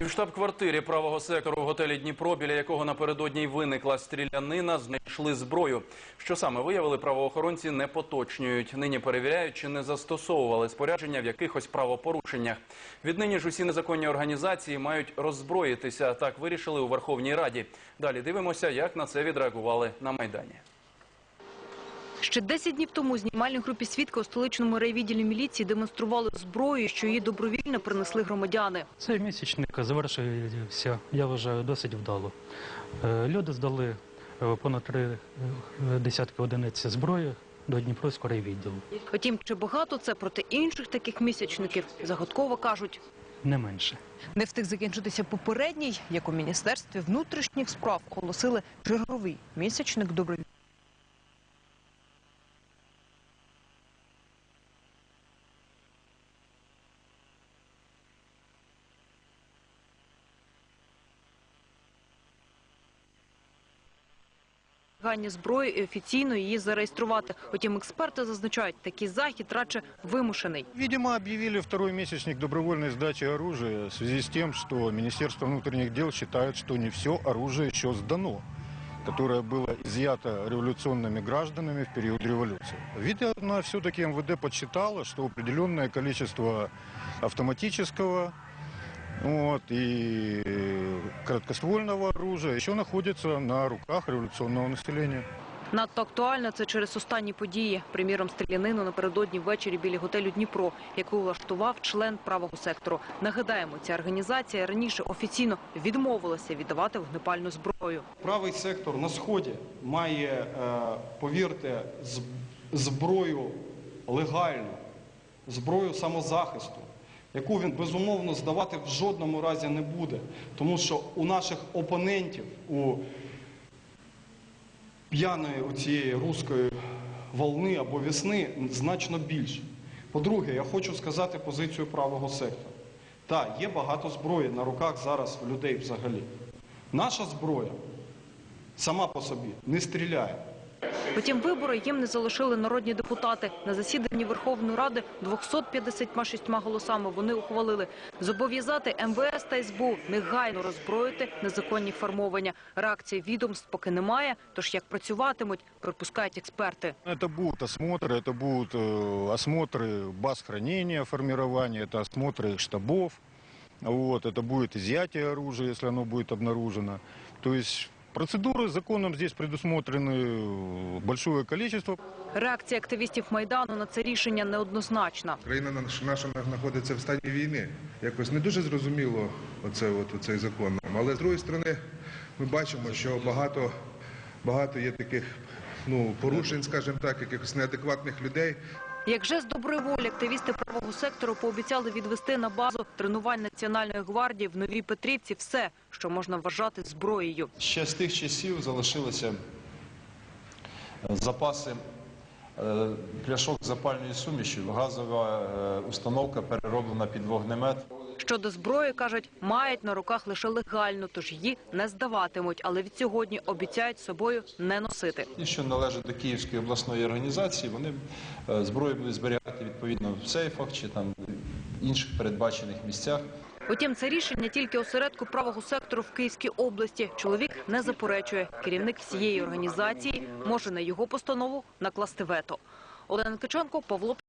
І в штаб-квартирі правого сектору в готелі Дніпро, біля якого напередодні й виникла стрілянина, знайшли зброю. Що саме виявили правоохоронці, не поточнюють. Нині перевіряють, чи не застосовували спорядження в якихось правопорушеннях. Віднині ж усі незаконні організації мають роззброїтися. Так вирішили у Верховній Раді. Далі дивимося, як на це відреагували на майдані. Ще 10 днів тому знімальній групі свідка у столичному райвідділі міліції демонстрували зброю, що її добровільно принесли громадяни. Цей місячник завершився, я вважаю, досить вдало. Е, Люди здали е, понад три е, десятки одиниць зброї до Дніпровського райвідділу. Втім, чи багато це проти інших таких місячників? Загадково кажуть. Не менше. Не встиг закінчитися попередній, як у Міністерстві внутрішніх справ оголосили черговий місячник добровільний. Ганні зброї і офіційно її зареєструвати. Втім, експерти зазначають, такий захід радше вимушений. Видимо, объявили второй месячник добровольной сдачи оружия в связи с тем, что Министерство внутренних дел считает, что не все оружие еще сдано, которое было изъято революционными гражданами в период революции. Видимо, все-таки МВД подсчитало, что определенное количество автоматического вот, и короткоствольного оружия еще находится на руках революционного населения. Надто актуально це через останні події. Приміром, стрілянину напередодні ввечері біля готелю Дніпро, яку влаштував член правого сектору. Нагадаємо, ця організація раніше офіційно відмовилася віддавати вогнепальну зброю. Правий сектор на сході має, е, повірте, зброю легальну, зброю самозахисту, яку він безумовно здавати в жодному разі не буде, тому що у наших опонентів, у п'яної у цієї руської волни або весни значно більше. По-друге, я хочу сказати позицію правого сектора. Так, є багато зброї на руках зараз людей взагалі. Наша зброя сама по собі не стріляє. Потім вибори їм не залишили народні депутати. На засіданні Верховної Ради 256 голосами вони ухвалили зобов'язати МВС та СБУ негайно роззброїти незаконні формування. Реакції відомств поки немає, тож як працюватимуть, припускають експерти. Это будут осмотры, это будут э, осмотры баз хранения, формирования, это осмотры их штабов, вот, это будет изъятие оружия, если оно будет обнаружено. То есть процедуры законом здесь предусмотрены э, большое количество. Реакція активістів Майдану на це рішення неоднозначна. Країна наша наша знаходиться в стані війни. Якось не дуже зрозуміло оце, от, цей закон. нам. Але з другої сторони, ми бачимо, що багато, багато є таких ну, порушень, скажімо так, якихось неадекватних людей. як же з доброї волі активісти правого сектору пообіцяли відвести на базу тренувань Національної гвардії в Новій Петрівці все, що можна вважати зброєю. Ще з тих часів залишилися запаси пляшок з запальною сумішю, газова е, установка перероблена під вогнемет. Щодо зброї, кажуть, мають на руках лише легально, тож її не здаватимуть, але від сьогодні обіцяють собою не носити. Ті, що належать до Київської обласної організації, вони е, зброю будуть зберігати відповідно в сейфах чи там інших передбачених місцях. Утім, це рішення тільки осередку правого сектору в Київській області. Чоловік не заперечує. Керівник всієї організації може на його постанову накласти вето. Олена Ткаченко, Павло